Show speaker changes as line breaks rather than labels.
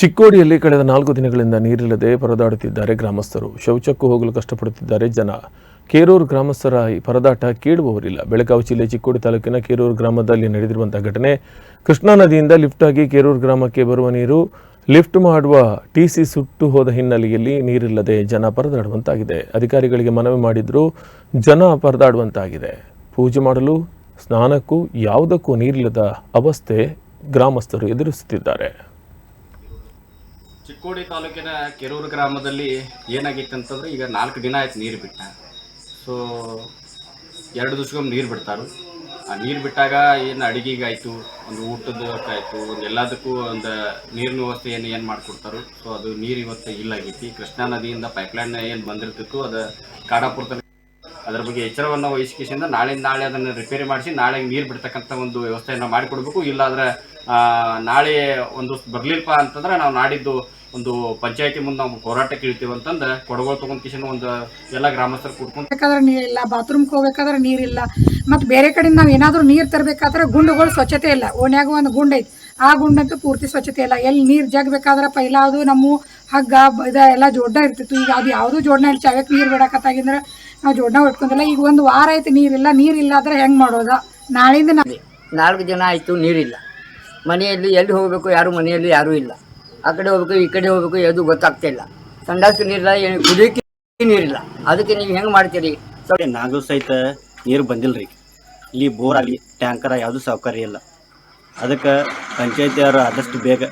ಚಿಕ್ಕೋಡಿಯಲ್ಲಿ ಕಳೆದ ನಾಲ್ಕು ದಿನಗಳಿಂದ ನೀರಿಲ್ಲದೆ ಪರದಾಡುತ್ತಿದ್ದಾರೆ ಗ್ರಾಮಸ್ಥರು. ಶೌಚಕ್ಕೂ ಹೋಗಲು ಕಷ್ಟಪಡುತ್ತಿದ್ದಾರೆ ಜನ. ಕೇರೂರು ಗ್ರಾಮಸ್ಥರ ಈ ಪರದಾಟ ಕೇಳುವವರಿಲ್ಲ. ಬೆಳಗಾವಿ ಜಿಲ್ಲೆ ಚಿಕ್ಕೋಡಿ ತಾಲೂಕಿನ ಕೇರೂರು ಗ್ರಾಮದಲ್ಲಿ ನಡೆದಿರುವಂತಹ ಘಟನೆ. ಕೃಷ್ಣಾ ನದಿಯಿಂದ ಲಿಫ್ಟ್ ಆಗಿ ಕೇರೂರು ಗ್ರಾಮಕ್ಕೆ ಬರುವ ನೀರು, ಲಿಫ್ಟ್ ಮಾಡುವ ಟಿಸಿ ಸುಟ್ಟು ಹೋದ ಹಿನ್ನೆಲೆಯಲ್ಲಿ ನೀರಿಲ್ಲದೆ ಜನ ಪರದಾಡುವಂತಾಗಿದೆ. ಅಧಿಕಾರಿಗಳಿಗೆ ಮನವಿ ಮಾಡಿದರೂ ಜನ ಪರದಾಡುವಂತಾಗಿದೆ. ಪೂಜೆ ಮಾಡಲು, ಸ್ನಾನಕ್ಕೂ ಯಾವುದಕ್ಕೂ ನೀರಿಲ್ಲದ ಅವಸ್ಥೆ ಗ್ರಾಮಸ್ಥರು ಎದುರಿಸುತ್ತಿದ್ದಾರೆ.
ಚಿಕ್ಕೋಡಿ ತಾಲೂಕಿನ ಕೆರೂರು ಗ್ರಾಮದಲ್ಲಿ ಏನಾಗಿತ್ತು ಅಂತಂದ್ರೆ ಈಗ ನಾಲ್ಕು ದಿನ ಆಯ್ತು ನೀರು ಬಿಟ್ಟ. ಸೊ ಎರಡು ದಿವ್ಸಕ್ಕೊಮ್ಮೆ ನೀರು ಬಿಡ್ತಾರು. ಆ ನೀರು ಬಿಟ್ಟಾಗ ಏನು ಅಡಿಗೆಗಾಯ್ತು, ಒಂದು ಊಟದಕ್ಕಾಯ್ತು ಒಂದು ಎಲ್ಲದಕ್ಕೂ ಒಂದು ನೀರಿನ ವ್ಯವಸ್ಥೆ ಏನು ಏನು ಮಾಡಿಕೊಡ್ತಾರೋ. ಸೊ ಅದು ನೀರು ಇವತ್ತು ಇಲ್ಲ ಆಗೈತಿ ಕೃಷ್ಣಾ ನದಿಯಿಂದ ಪೈಪ್ಲೈನ್ ಏನು ಬಂದಿರ್ತಿತ್ತು ಅದು ಕಾಡಾಪುರದ ಅದ್ರ ಬಗ್ಗೆ ಎಚ್ಚರವನ್ನು ವಹಿಸಿಕೆಸಿಂದ ನಾಳೆ ನಾಳೆ ಅದನ್ನು ರಿಪೇರಿ ಮಾಡಿಸಿ ನಾಳೆ ನೀರು ಬಿಡ್ತಕ್ಕಂಥ ಒಂದು ವ್ಯವಸ್ಥೆಯನ್ನು ಮಾಡಿಕೊಡ್ಬೇಕು. ಇಲ್ಲಾಂದ್ರೆ ನಾಳೆ ಒಂದು ಬರಲಿಲ್ಲಪ್ಪ ಅಂತಂದ್ರೆ ನಾವು ನಾಡಿದ್ದು ಒಂದು ಪಂಚಾಯತಿ ಮುಂದೆ ನಾವು ಹೋರಾಟಕ್ಕೆ ಇಳಿತೀವಿ ಅಂತಂದ್ರೆ ಕೊಡಗು ತಗೊಂಡ್ ಕಿಶನ್ ಒಂದು ಎಲ್ಲ ಗ್ರಾಮಸ್ಥರು ಕೂಡ್ಕೊಂಡು
ಬೇಕಾದ್ರೆ ನೀರಿಲ್ಲ ಬಾತ್ರೂಮ್ಗೆ ಹೋಗ್ಬೇಕಾದ್ರೆ ನೀರಿಲ್ಲ ಮತ್ತು ಬೇರೆ ಕಡೆಯಿಂದ ನಾವು ಏನಾದರೂ ನೀರು ತರಬೇಕಾದ್ರೆ ಗುಂಡುಗಳು ಸ್ವಚ್ಛತೆ ಇಲ್ಲ. ಓಣ್ಯಾಗ ಒಂದು ಗುಂಡ್ ಐತಿ ಆ ಗುಂಡಂತೂ ಪೂರ್ತಿ ಸ್ವಚ್ಛತೆ ಇಲ್ಲ. ಎಲ್ಲಿ ನೀರು ಜಗ್ಬೇಕಾದ್ರೆ ಪೈಲ ಅದು ನಮ್ಮ ಹಗ್ಗ ಇದೆಲ್ಲ ಇದ ಎಲ್ಲ ಜೋಡ್ನ ಇರ್ತಿತ್ತು. ಈಗ ಅದು ಯಾವುದೂ ಜೋಡಣೆ ಇಲ್ಲಿ. ಚಾವಕ್ಕೆ ನೀರು ಬಿಡಕತ್ತಾಗಿಂದ್ರೆ ನಾವು ಜೋಡಣೆ ಇಟ್ಕೊಂಡಿಲ್ಲ ಈಗ ಒಂದು ವಾರ ಆಯ್ತು ನೀರಿಲ್ಲ ನೀರಿಲ್ಲ ಆದ್ರೆ ಹೆಂಗೆ ಮಾಡೋದ? ನಾಳಿಂದ
ನಾಲ್ಕು ದಿನ ಆಯಿತು ನೀರಿಲ್ಲ ಮನೆಯಲ್ಲಿ ಎಲ್ಲಿ ಹೋಗಬೇಕು, ಯಾರು ಮನೆಯಲ್ಲಿ ಯಾರೂ ಇಲ್ಲ. ಆ ಕಡೆ ಹೋಗ್ಬೇಕು, ಈ ಕಡೆ ಹೋಗ್ಬೇಕು, ಯಾವುದು ಗೊತ್ತಾಗ್ತಾ ಇಲ್ಲ ಸಂಡಾಸು ನೀರಿಲ್ಲ ಏನು ನೀರಿಲ್ಲ. ಅದಕ್ಕೆ ನೀವು ಹೆಂಗೆ ಮಾಡ್ತೀರಿ?
ನಾಗಲು ಸಹಿತ ನೀರು ಬಂದಿಲ್ಲ ಇಲ್ಲಿ ಬೋರ್ ಆಗಲಿ, ಟ್ಯಾಂಕರ ಯಾವುದು ಸೌಕರ್ಯ ಇಲ್ಲ. ಅದಕ್ಕೆ ಪಂಚಾಯತಿಯವರು ಆದಷ್ಟು ಬೇಗ